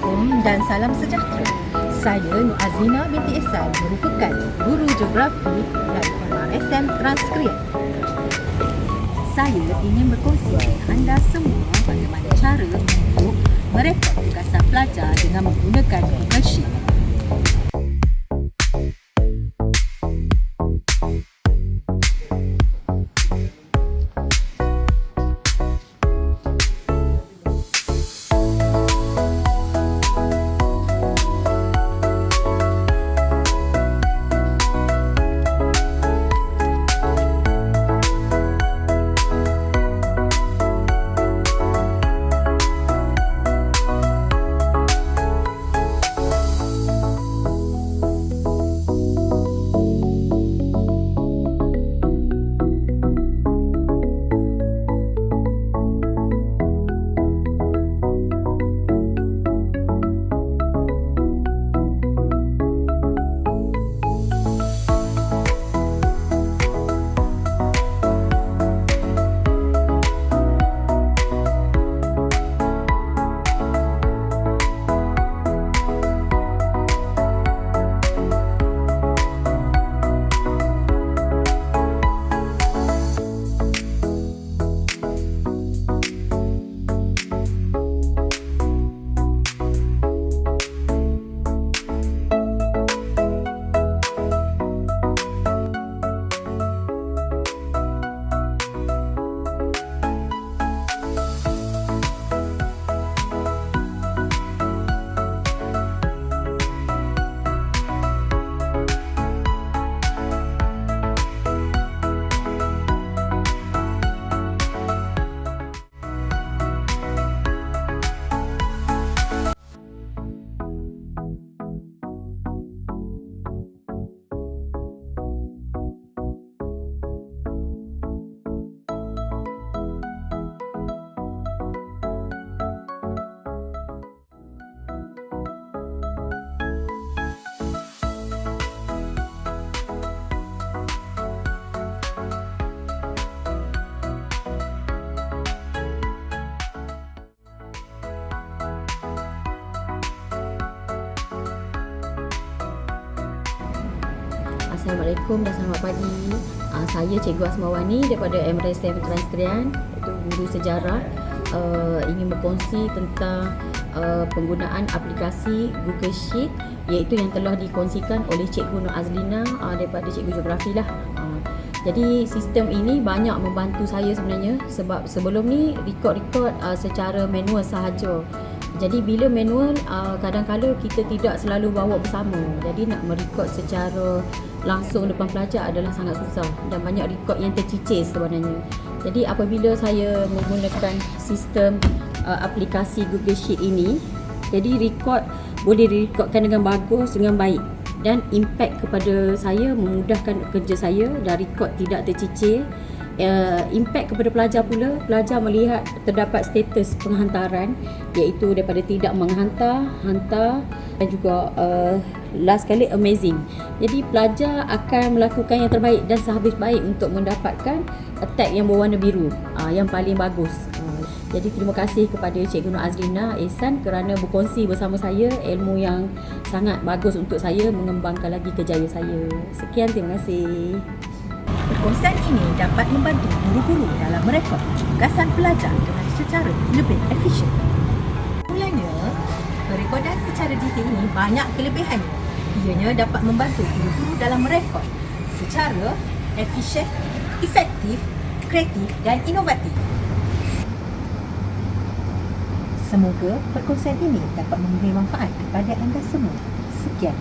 Assalamualaikum dan salam sejahtera. Saya Nur Azina binti Ihsan merupakan guru geografi dan SM Transkrip. Saya ingin berkongsi dengan anda semua bagaimana cara untuk merekod tugasan pelajar dengan menggunakan Google Sheet. Assalamualaikum dan selamat pagi. Uh, saya Cikgu Asmawani daripada MRSM Transkrian, iaitu guru sejarah. Uh, ingin berkongsi tentang uh, penggunaan aplikasi Google Sheet iaitu yang telah dikongsikan oleh Cikgu Nur Azlina uh, daripada Cikgu Geografi lah. Jadi sistem ini banyak membantu saya sebenarnya sebab sebelum ni record-record uh, secara manual sahaja. Jadi bila manual uh, kadang-kadang kita tidak selalu bawa bersama. Jadi nak merekod secara langsung depan pelajar adalah sangat susah dan banyak rekod yang tercicir sebenarnya. Jadi apabila saya menggunakan sistem uh, aplikasi Google Sheet ini, jadi rekod boleh direkodkan dengan bagus dengan baik dan impact kepada saya memudahkan kerja saya dan rekod tidak tercicir uh, impact kepada pelajar pula pelajar melihat terdapat status penghantaran iaitu daripada tidak menghantar hantar dan juga uh, last kali amazing jadi pelajar akan melakukan yang terbaik dan sehabis baik untuk mendapatkan tag yang berwarna biru uh, yang paling bagus uh, jadi terima kasih kepada Cikgu Nur Azrina Ehsan kerana berkongsi bersama saya ilmu yang sangat bagus untuk saya mengembangkan lagi kejayaan saya. Sekian, terima kasih. Perkongsian ini dapat membantu guru-guru dalam merekod tugasan pelajar dengan secara lebih efisien. Mulanya, perekodan secara digital ini banyak kelebihannya. Ianya dapat membantu guru-guru dalam merekod secara efisien, efektif, kreatif dan inovatif. Semoga perkongsian ini dapat memberi manfaat kepada anda semua. Sekian.